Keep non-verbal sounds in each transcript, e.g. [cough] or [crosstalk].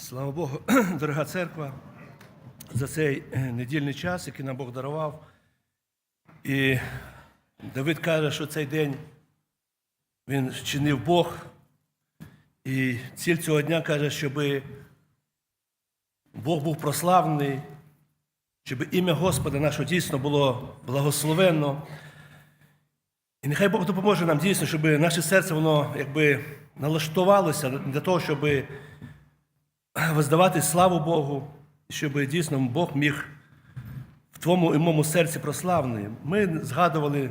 Слава Богу, [clears throat] дорога церква, за цей е, недільний час, який нам Бог дарував. І Давид каже, що цей день він вчинив Бог. І ціль цього дня каже, щоб Бог був прославлений, щоб ім'я Господа нашого дійсно було благословенно. І нехай Бог допоможе нам дійсно, щоб наше серце воно якби налаштувалося для того, щоб [clears throat] воздавати славу Богу, щоб дійсно Бог міг в твоєму і моєму серці прославний. Ми згадували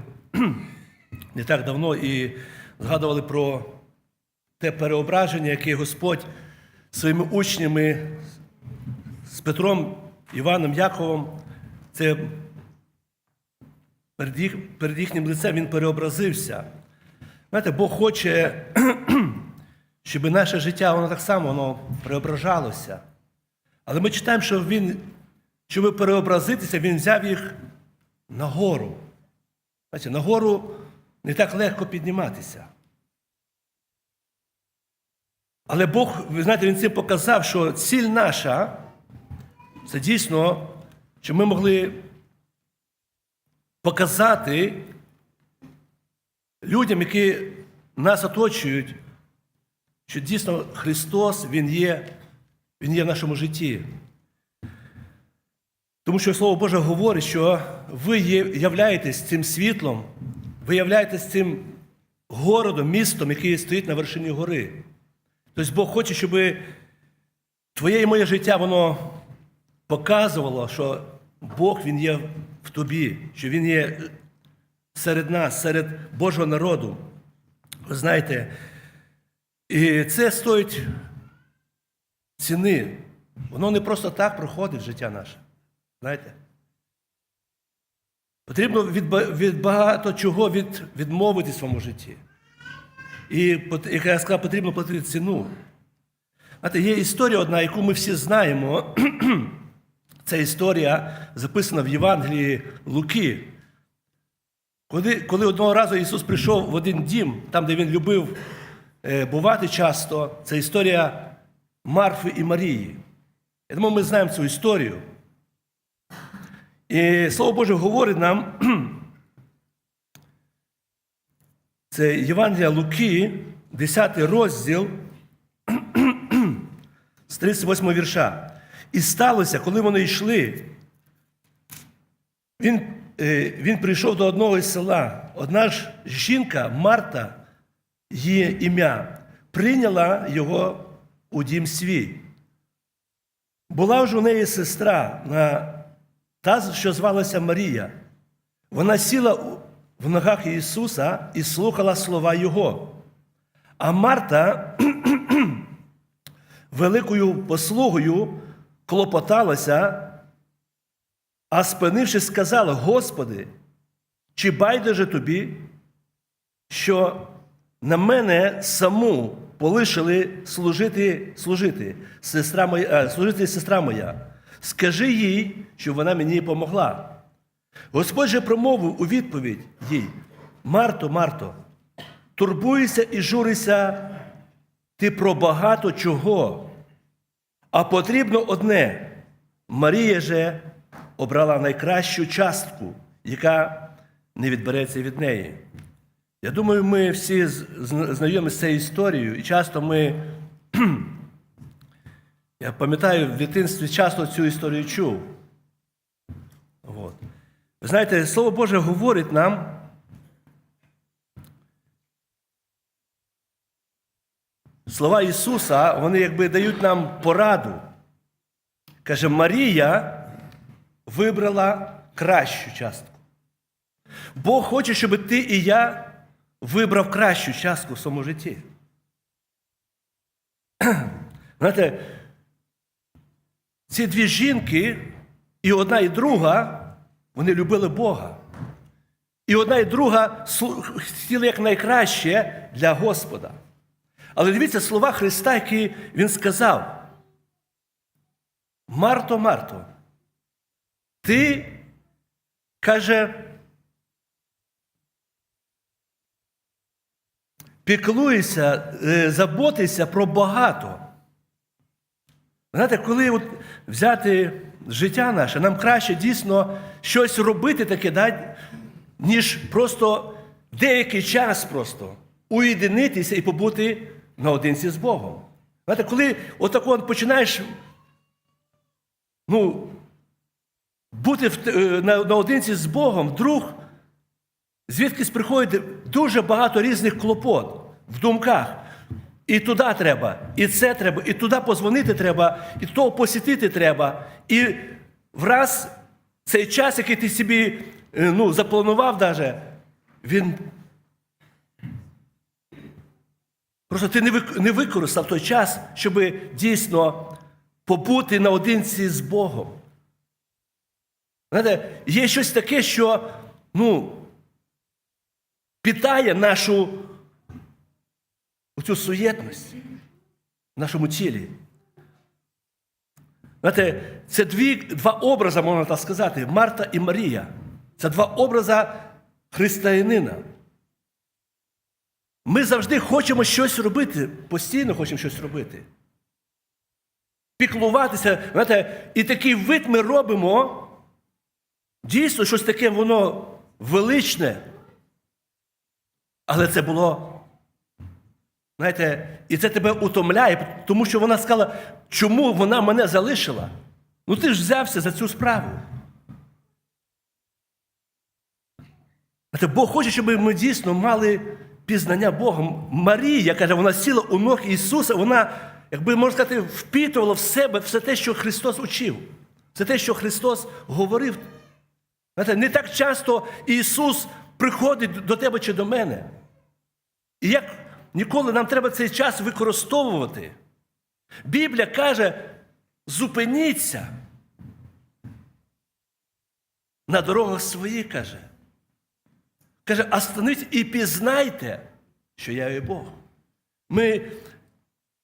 [clears throat] не так давно і згадували про те переображення, яке Господь своїми учнями з Петром, Іваном, Яковом, це перед, їх, перед їхнім лицем він переобразився. Знаєте, Бог хоче, [clears throat] щоб наше життя воно так само воно преображалося. Але ми читаємо, що він, щоб переобразитися, він взяв їх нагору. Знаєте, нагору не так легко підніматися. Але Бог, ви знаєте, Він цим показав, що ціль наша це дійсно, щоб ми могли показати людям, які нас оточують, що дійсно Христос Він є, Він є в нашому житті. Тому що Слово Боже говорить, що ви являєтесь цим світлом, ви являєтесь цим городом, містом, який стоїть на вершині гори. Тобто Бог хоче, щоб твоє і моє життя воно показувало, що Бог Він є в тобі, що Він є серед нас, серед Божого народу. Ви знаєте, і це стоїть ціни. Воно не просто так проходить життя наше. Знаєте? Потрібно від, від багато чого від, відмовитись в своєму житті. І, як я сказав, потрібно платити ціну. Знаєте, є історія одна, яку ми всі знаємо. [clears throat] Це історія записана в Євангелії Луки. Коли, коли одного разу Ісус прийшов в один дім, там, де Він любив бувати часто, це історія Марфи і Марії. Я думаю, ми знаємо цю історію. І Слово Боже говорить нам, [clears throat] це Євангелія Луки, 10 розділ [clears throat] з 38 вірша. І сталося, коли вони йшли, він, е, він прийшов до одного із села. Одна ж жінка, Марта, її ім'я, прийняла його у дім свій. Була ж у неї сестра, та, що звалася Марія. Вона сіла в ногах Ісуса і слухала слова Його. А Марта [clears throat] великою послугою клопоталася, а спинившись, сказала: Господи, чи байдуже тобі, що на мене саму полишили служити, служити, сестра моя, е, служити сестра моя. Скажи їй, щоб вона мені помогла. Господь же промовив у відповідь їй: Марто, Марто, турбуйся і журися ти про багато чого, а потрібно одне. Марія же обрала найкращу частку, яка не відбереться від неї. Я думаю, ми всі знайомі з цією історією, і часто ми, [clears throat] я пам'ятаю, в дитинстві часто цю історію чув. От. Ви знаєте, Слово Боже говорить нам, слова Ісуса, вони якби дають нам пораду. Каже, Марія вибрала кращу частку. Бог хоче, щоб ти і я вибрав кращу частку в своєму житті. [clears throat] Знаєте, ці дві жінки, і одна, і друга, вони любили Бога. І одна і друга хотіли як для Господа. Але дивіться слова Христа, які Він сказав. Марто, Марто, ти, каже, піклуєшся, е, заботишся про багато. Знаєте, коли от взяти життя наше, нам краще дійсно щось робити таке, да, ніж просто деякий час просто уєдинитися і побути наодинці з Богом. Знаєте, коли отако от починаєш ну, бути в, е, на, наодинці з Богом, вдруг звідкись приходить дуже багато різних клопот в думках. І туди треба, і це треба, і туди позвонити треба, і того посітити треба. І враз цей час, який ти собі е, ну, запланував, даже, він просто ти не використав той час, щоб дійсно побути наодинці з Богом. Знаєте, є щось таке, що ну, питає нашу оцю суєтність в нашому тілі. Знаєте, це дві, два образи, можна так сказати, Марта і Марія. Це два образи християнина. Ми завжди хочемо щось робити, постійно хочемо щось робити. Піклуватися, знаєте, і такий вид ми робимо, дійсно, щось таке воно величне. Але це було Знаєте, і це тебе утомляє, тому що вона сказала, чому вона мене залишила? Ну ти ж взявся за цю справу. Знаєте, Бог хоче, щоб ми дійсно мали пізнання Богом. Марія, каже, вона сіла у ног Ісуса, вона, якби можна сказати, впітувала в себе все те, що Христос учив. Все те, що Христос говорив. Знаєте, не так часто Ісус приходить до тебе чи до мене. І як ніколи нам треба цей час використовувати. Біблія каже: зупиніться на дорогах своїх, каже. Каже, остановіть і пізнайте, що я є Бог. Ми,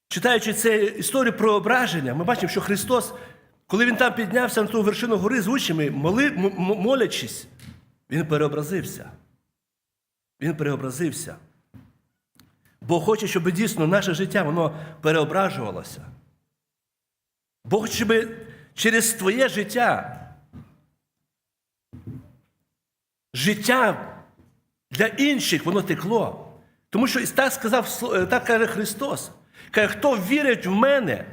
читаючи цю історію про ображення, ми бачимо, що Христос, коли Він там піднявся на ту вершину гори з учнями, моли, молячись, Він переобразився. Він переобразився. Бог хоче, щоб дійсно наше життя воно переображувалося. Бог хоче, щоб через твоє життя життя для інших воно текло. Тому що так сказав, е, так каже Христос. Каже, хто вірить в мене,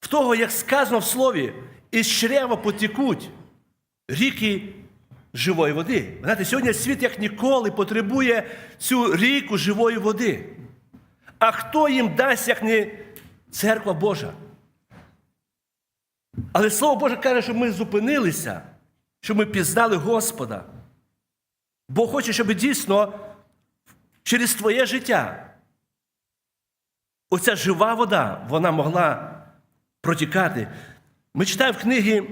в того, як сказано в слові, із чрева потекуть ріки живої води. Знаєте, сьогодні світ як ніколи потребує цю ріку живої води. А хто їм дасть, як не церква Божа? Але Слово Боже каже, щоб ми зупинилися, щоб ми пізнали Господа. Бог хоче, щоб дійсно через твоє життя оця жива вода, вона могла протікати. Ми читаємо в книгі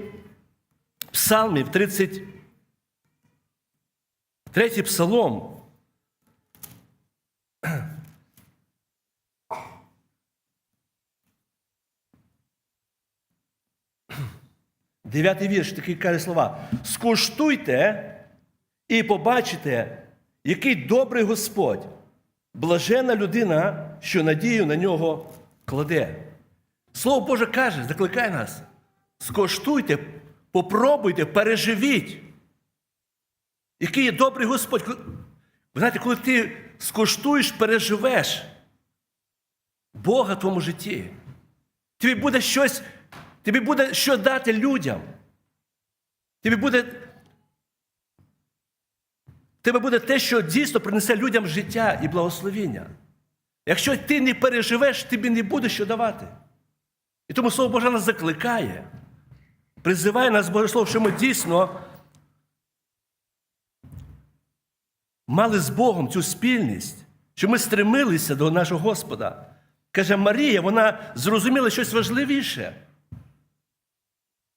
Псалмів 30. Третій псалом. Дев'ятий вірш такий каже слова. Скуштуйте і побачите, який добрий Господь, блажена людина, що надію на нього кладе. Слово Боже каже, закликає нас. Скуштуйте, попробуйте, переживіть. Який є добрий Господь. Ви знаєте, коли ти скуштуєш, переживеш Бога в твоєму житті, тобі буде щось, тобі буде що дати людям. Тобі буде, тебе буде те, що дійсно принесе людям життя і благословіння. Якщо ти не переживеш, тобі не буде що давати. І тому Слово Боже нас закликає, призиває нас Боже Слово, що ми дійсно мали з Богом цю спільність, що ми стремилися до нашого Господа. Каже, Марія, вона зрозуміла щось важливіше.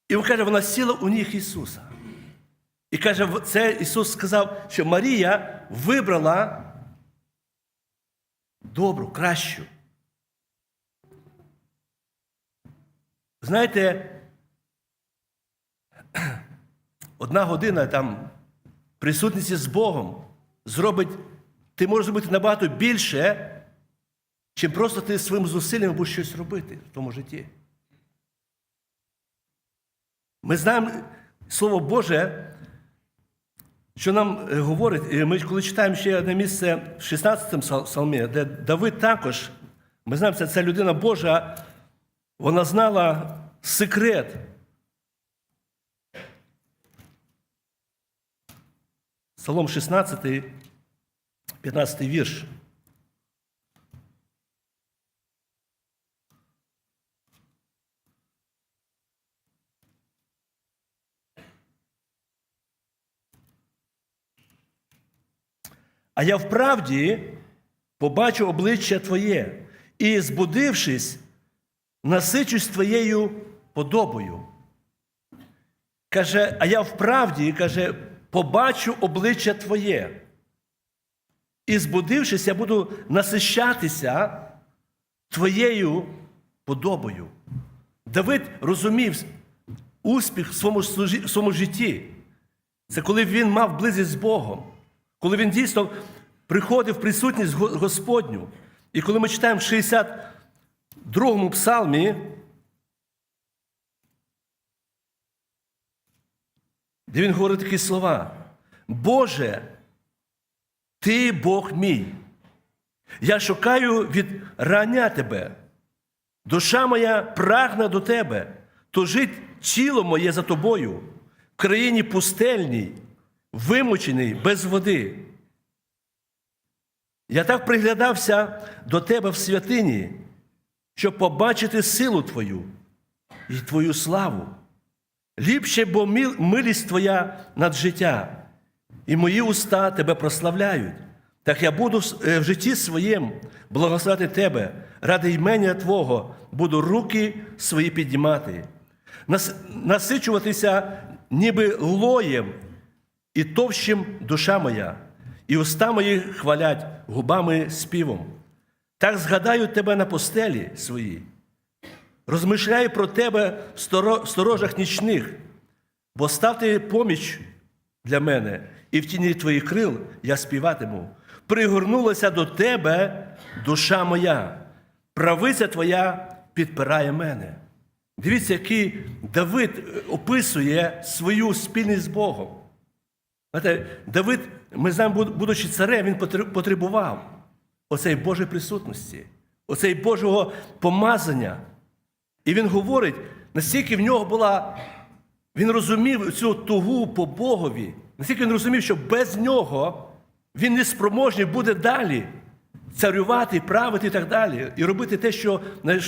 І він каже, вона сіла у ніг Ісуса. І каже, це Ісус сказав, що Марія вибрала добру, кращу. Знаєте, [clears throat] одна година там присутності з Богом зробить, ти можеш зробити набагато більше, чим просто ти своїм зусиллям будеш щось робити в тому житті. Ми знаємо Слово Боже, що нам е, говорить, ми коли читаємо ще одне місце в 16 псалмі, де Давид також, ми знаємо, це людина Божа, вона знала секрет. Псалом 16, 15 вірш. А я вправді побачу обличчя Твоє і, збудившись, насичусь Твоєю подобою. Каже, а я вправді, каже, побачу обличчя Твоє. І, збудившись, я буду насищатися Твоєю подобою. Давид розумів успіх в своєму, в своєму житті. Це коли він мав близість з Богом, коли він дійсно приходив в присутність Господню. І коли ми читаємо в 62-му псалмі, де він говорить такі слова: Боже, ти Бог мій. Я шукаю від рання тебе. Душа моя прагне до тебе, то жить тіло моє за тобою, в країні пустельній, вимучений, без води. Я так приглядався до тебе в святині, щоб побачити силу Твою і Твою славу. Ліпше, бо милість Твоя над життя, і мої уста Тебе прославляють. Так я буду е, в житті своєму благословити Тебе, ради імення Твого буду руки свої піднімати, насичуватися ніби лоєм і товщим душа моя, і уста мої хвалять губами співом. Так згадаю тебе на постелі своїй, розмишляю про тебе в сторожах нічних, бо став ти поміч для мене, і в тіні твоїх крил я співатиму. Пригорнулася до тебе душа моя, правиця твоя підпирає мене. Дивіться, який Давид е, описує свою спільність з Богом. Знаєте, Давид, ми знаємо, будучи царем, він потребував оцей Божої присутності, оцей Божого помазання. І він говорить, настільки в нього була, він розумів цю тугу по Богові, настільки він розумів, що без нього він не спроможний буде далі царювати, правити і так далі, і робити те, що,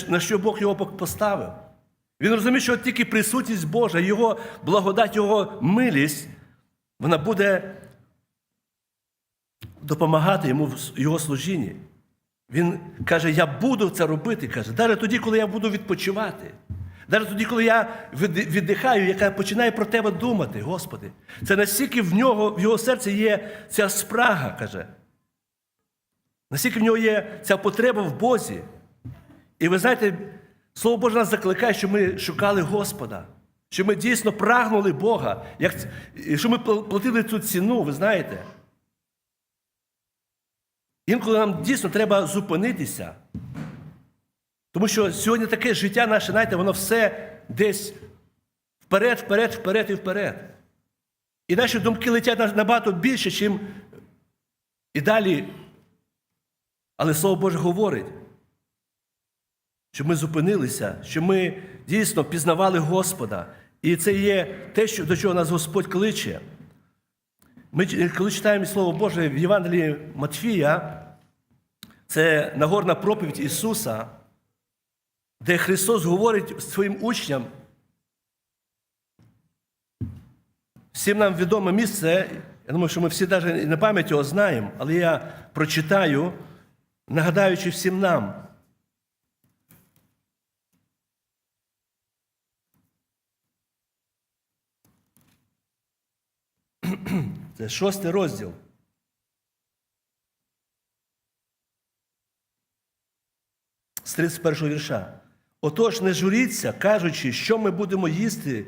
на що Бог його поставив. Він розумів, що тільки присутність Божа, Його благодать, Його милість, вона буде допомагати йому в його служінні. Він каже, я буду це робити, каже, навіть тоді, коли я буду відпочивати. Навіть тоді, коли я віддихаю, яка починає про тебе думати, Господи. Це настільки в нього, в його серці є ця спрага, каже. Настільки в нього є ця потреба в Бозі. І ви знаєте, Слово Боже нас закликає, що ми шукали Господа, що ми дійсно прагнули Бога, як, що ми платили цю ціну, ви знаєте. Інколи нам дійсно треба зупинитися. Тому що сьогодні таке життя наше, знаєте, воно все десь вперед, вперед, вперед і вперед. І наші думки летять набагато більше, ніж і далі. Але Слово Боже говорить, щоб ми зупинилися, що ми дійсно пізнавали Господа. І це є те, що, до чого нас Господь кличе. Ми, коли читаємо Слово Боже в Євангелії Матфія, це Нагорна проповідь Ісуса, де Христос говорить своїм учням. Всім нам відоме місце, я думаю, що ми всі навіть на пам'ять його знаємо, але я прочитаю, нагадаючи всім нам. Це шостий розділ. З 31 вірша. Отож, не журіться, кажучи, що ми будемо їсти,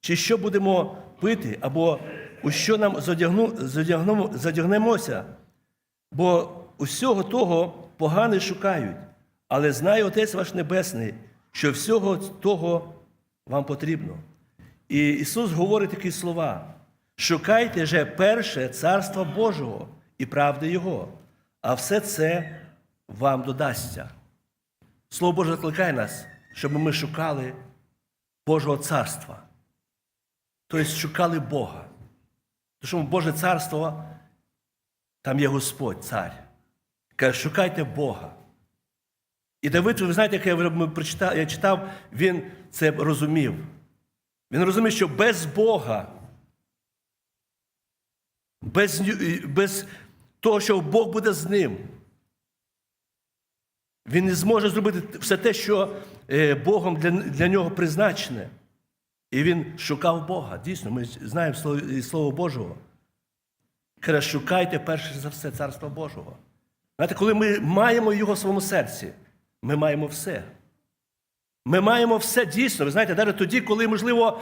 чи що будемо пити, або у що нам задягну, задягнемо, задягнемося. Бо усього того погане шукають, але знає Отець ваш Небесний, що всього того вам потрібно. І Ісус говорить такі слова: шукайте же перше царства Божого і правди Його, а все це вам додасться. Слово Боже закликає нас, щоб ми шукали Божого царства. Тобто шукали Бога. Тому що Боже царство, там є Господь, цар. Каже, шукайте Бога. І Давид, ви знаєте, як я ми прочитав, я читав, він це розумів. Він розумів, що без Бога, без, без того, що Бог буде з ним, він не зможе зробити все те, що е, Богом для, для нього призначене. І він шукав Бога. Дійсно, ми знаємо слово, Слово Божого. Каже, шукайте перше за все Царство Божого. Знаєте, коли ми маємо його в своєму серці, ми маємо все. Ми маємо все дійсно. Ви знаєте, навіть тоді, коли, можливо,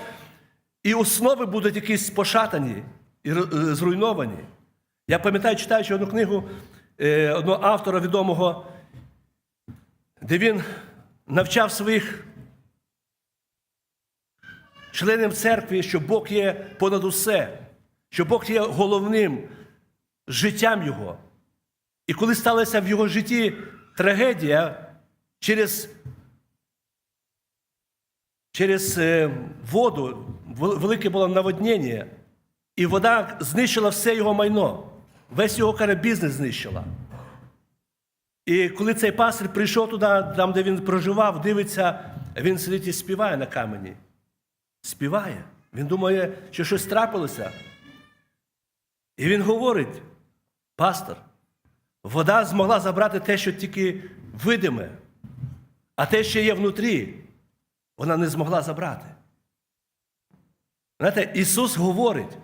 і основи будуть якісь пошатані і е, зруйновані. Я пам'ятаю, читаючи одну книгу е, одного автора відомого, де він навчав своїх членів церкви, що Бог є понад усе, що Бог є головним життям Його. І коли сталася в його житті трагедія через, через е, воду, велике було наводнення, і вода знищила все його майно, весь його каже, бізнес знищила. І коли цей пастир прийшов туди, там, де він проживав, дивиться, він сидить і співає на камені. Співає. Він думає, що щось трапилося. І він говорить: пастор, вода змогла забрати те, що тільки видиме, а те, що є внутрі, вона не змогла забрати. Знаєте, Ісус говорить,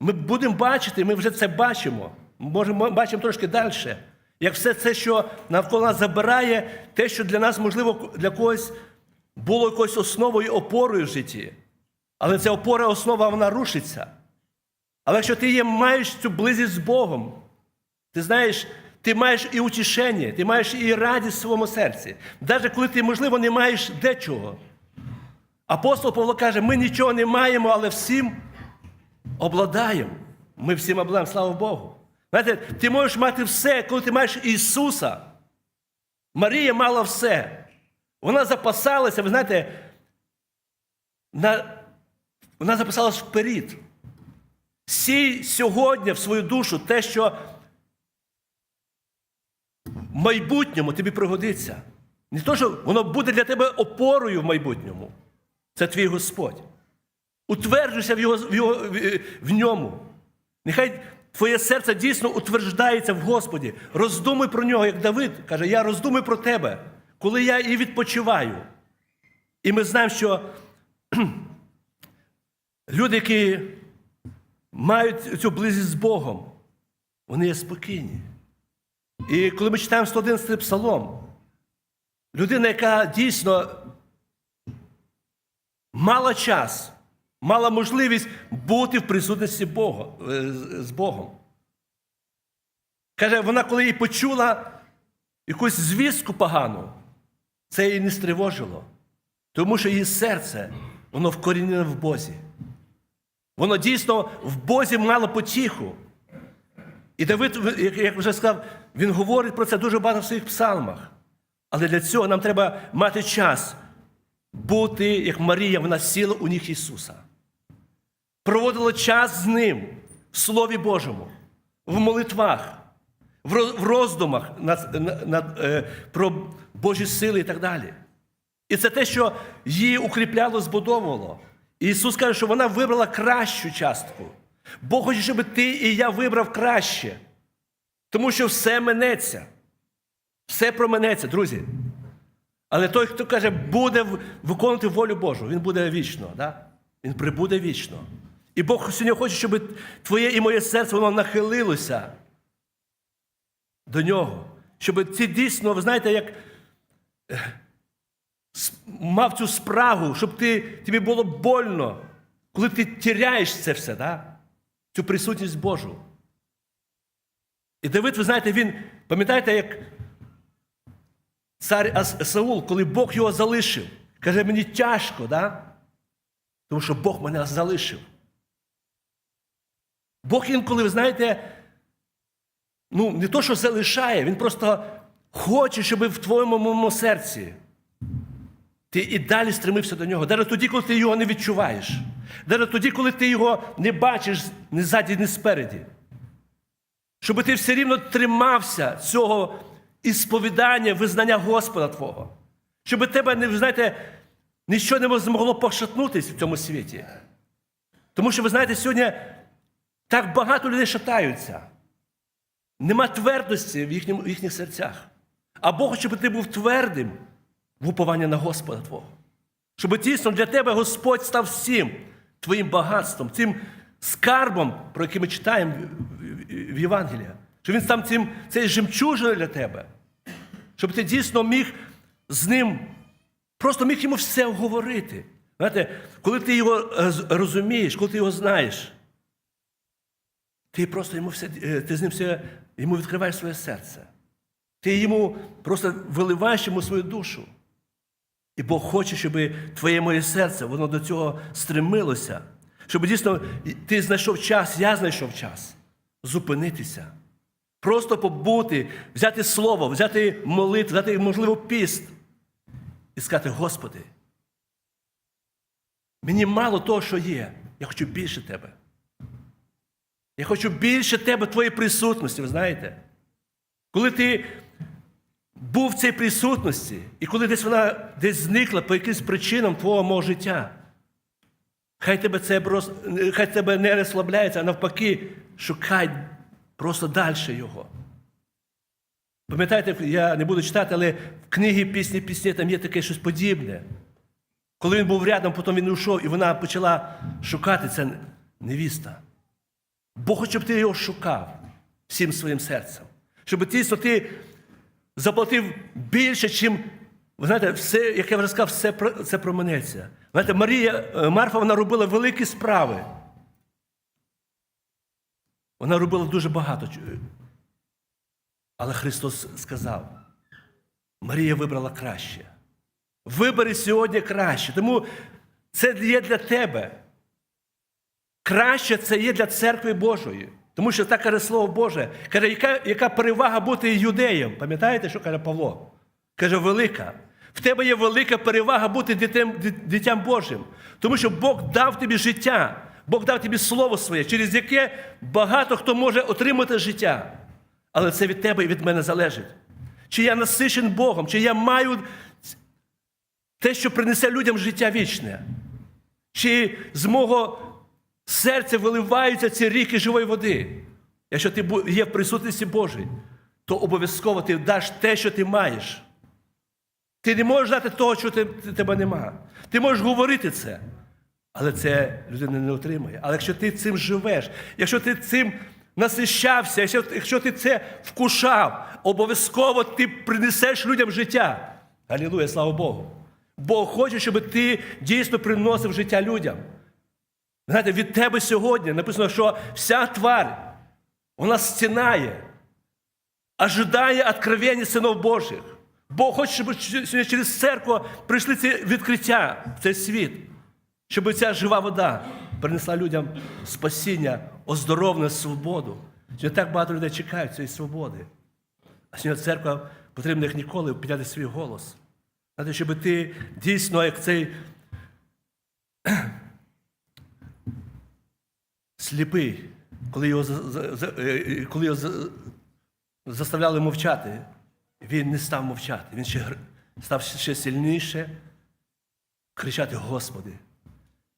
ми будемо бачити, ми вже це бачимо. Може, ми бачимо трошки далі. Як все це, що навколо нас забирає, те, що для нас, можливо, для когось було якоюсь основою, опорою в житті. Але ця опора, основа, вона рушиться. Але якщо ти є, маєш цю близість з Богом, ти знаєш, ти маєш і утішення, ти маєш і радість в своєму серці. Навіть коли ти, можливо, не маєш дечого. Апостол Павло каже, ми нічого не маємо, але всім обладаємо. Ми всім обладаємо, слава Богу. Знаєте, ти можеш мати все, коли ти маєш Ісуса. Марія мала все. Вона запасалася, ви знаєте, на... вона запасалась вперед. Сій сьогодні в свою душу те, що в майбутньому тобі пригодиться. Не то, що воно буде для тебе опорою в майбутньому. Це твій Господь. Утверджуйся в, його, в, його, в, в ньому. Нехай твоє серце дійсно утверждається в Господі. Роздумуй про нього, як Давид каже, я роздумую про тебе, коли я і відпочиваю. І ми знаємо, що [clears throat] люди, які мають цю близькість з Богом, вони є спокійні. І коли ми читаємо 111 псалом, людина, яка дійсно мала час, мала можливість бути в присутності Бога, е, з Богом. Каже, вона, коли її почула якусь звістку погану, це її не стривожило. Тому що її серце, воно вкорінене в Бозі. Воно дійсно в Бозі мало потіху. І Давид, як вже сказав, він говорить про це дуже багато в своїх псалмах. Але для цього нам треба мати час бути, як Марія, вона сіла у ніг Ісуса. Проводила час з Ним в Слові Божому, в молитвах, в роздумах над, над, над, е, про Божі сили і так далі. І це те, що її укріпляло, збудовувало. І Ісус каже, що вона вибрала кращу частку. Бог хоче, щоб ти і я вибрав краще. Тому що все минеться. Все променеться, друзі. Але той, хто каже, буде виконувати волю Божу, він буде вічно. Да? Він прибуде вічно. І Бог сьогодні хоче, щоб твоє і моє серце воно нахилилося до нього. Щоб ці дійсно, ви знаєте, як е, мав цю спрагу, щоб ти, тобі було больно, коли ти тіряєш це все, да? цю присутність Божу. І Давид, ви знаєте, він, пам'ятаєте, як цар Саул, коли Бог його залишив, каже, мені тяжко, да? Тому що Бог мене залишив. Бог інколи, ви знаєте, ну, не то, що залишає, Він просто хоче, щоб в твоєму серці ти і далі стремився до нього. Навіть тоді, коли ти його не відчуваєш. Навіть тоді, коли ти його не бачиш ні ззаді, ні спереді. Щоб ти все рівно тримався цього ісповідання, визнання Господа Твого. Щоб тебе, не, знаєте, нічого не змогло пошатнутися в цьому світі. Тому що, ви знаєте, сьогодні так багато людей шатаються. Нема твердості в, їхньому, в їхніх серцях. А Бог, хоче, щоб ти був твердим в упованні на Господа Твого. Щоб дійсно для тебе Господь став всім твоїм багатством, цим скарбом, про який ми читаємо в Євангелії. Щоб він став цим, цей жемчужиною для тебе. Щоб ти дійсно міг з ним, просто міг йому все говорити. Знаєте, коли ти його е, розумієш, коли ти його знаєш, ти просто йому все, е, ти з ним все, йому відкриваєш своє серце. Ти йому просто виливаєш йому свою душу. І Бог хоче, щоб твоє моє серце, воно до цього стремилося. Щоб дійсно ти знайшов час, я знайшов час зупинитися. Просто побути, взяти слово, взяти молитву, взяти, можливо, піст. І сказати, Господи, мені мало того, що є. Я хочу більше тебе. Я хочу більше тебе, твоєї присутності, ви знаєте. Коли ти був в цій присутності, і коли десь вона десь зникла по якимсь причинам твого мого життя, хай тебе це хай тебе не розслабляється, а навпаки, шукай просто далі його. Пам'ятаєте, я не буду читати, але в книгі пісні пісні там є таке щось подібне. Коли він був рядом, потім він ушов, і вона почала шукати це невіста. Бог хоче, щоб ти його шукав всім своїм серцем. Щоб дійсно ти заплатив більше, чим, знаєте, все, як я вже сказав, все це проминеться. Знаєте, Марія, е, Марфа вона робила великі справи. Вона робила дуже багато. Але Христос сказав: Марія вибрала краще. Вибери сьогодні краще. Тому це є для тебе. Краще це є для церкви Божої. Тому що так каже Слово Боже. Каже, яка, яка перевага бути юдеєм? Пам'ятаєте, що каже Павло? Каже, велика. В тебе є велика перевага бути дитям, ди- дитям Божим. Тому що Бог дав тобі життя, Бог дав тобі слово своє, через яке багато хто може отримати життя. Але це від тебе і від мене залежить. Чи я насичен Богом, чи я маю те, що принесе людям життя вічне. Чи з мого серця виливаються ці ріки живої води. Якщо ти є в присутності Божій, то обов'язково ти даш те, що ти маєш. Ти не можеш дати того, що ти, тебе нема. Ти можеш говорити це, але це людина не отримає. Але якщо ти цим живеш, якщо ти цим насищався, якщо, якщо ти це вкушав, обов'язково ти принесеш людям життя. Алілуя, слава Богу. Бог хоче, щоб ти дійсно приносив життя людям. Знаєте, від тебе сьогодні написано, що вся тварь, вона стінає, ожидає откровення синов Божих. Бог хоче, щоб сьогодні через церкву прийшли ці відкриття в цей світ, щоб ця жива вода принесла людям спасіння, оздоровлення, свободу. Сьогодні так багато людей чекають цієї свободи. А сьогодні церква потрібна як ніколи підняти свій голос. Знаєте, щоб ти дійсно, як цей сліпий, коли його, за- е, коли його заставляли мовчати, він не став мовчати, він ще став ще сильніше кричати: Господи.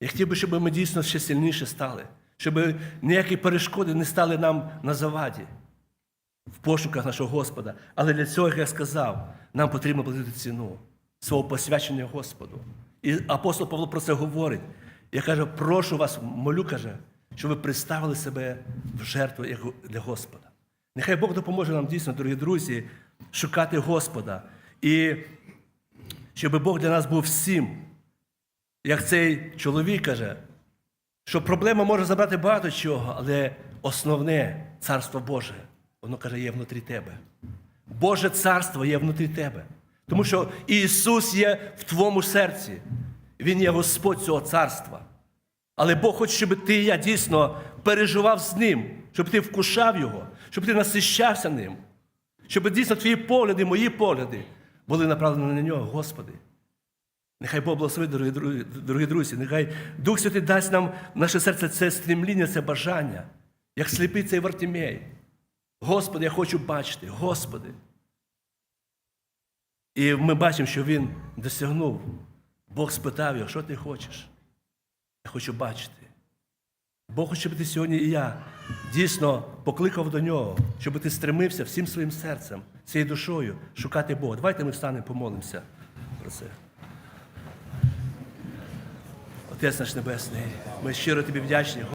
Я хотів би, щоб ми дійсно ще сильніше стали, щоб ніякі перешкоди не стали нам на заваді в пошуках нашого Господа. Але для цього, як я сказав, нам потрібно платити ціну свого посвячення Господу. І апостол Павло про це говорить. Я кажу, прошу вас, молю, каже, щоб ви представили себе в жертву для Господа. Нехай Бог допоможе нам дійсно, дорогі друзі, шукати Господа. І щоб Бог для нас був всім. Як цей чоловік каже, що проблема може забрати багато чого, але основне царство Боже, воно каже, є внутрі тебе. Боже царство є внутрі тебе. Тому що Ісус є в твоєму серці. Він є Господь цього царства. Але Бог хоче, щоб ти і я дійсно переживав з ним, щоб ти вкушав його, щоб ти насищався ним, щоб дійсно твої погляди, мої погляди були направлені на нього, Господи. Нехай Бог благословить, дорогі, дорогі друзі, нехай Дух Святий дасть нам в наше серце це стрімління, це бажання, як сліпий цей Вартімей. Господи, я хочу бачити, Господи. І ми бачимо, що він досягнув. Бог спитав його, що ти хочеш? Я хочу бачити. Бог хоче, щоб ти сьогодні і я дійсно покликав до нього, щоб ти стремився всім своїм серцем, цією душою шукати Бога. Давайте ми встанемо, помолимося про це. Отець наш Небесний, ми щиро тобі вдячні.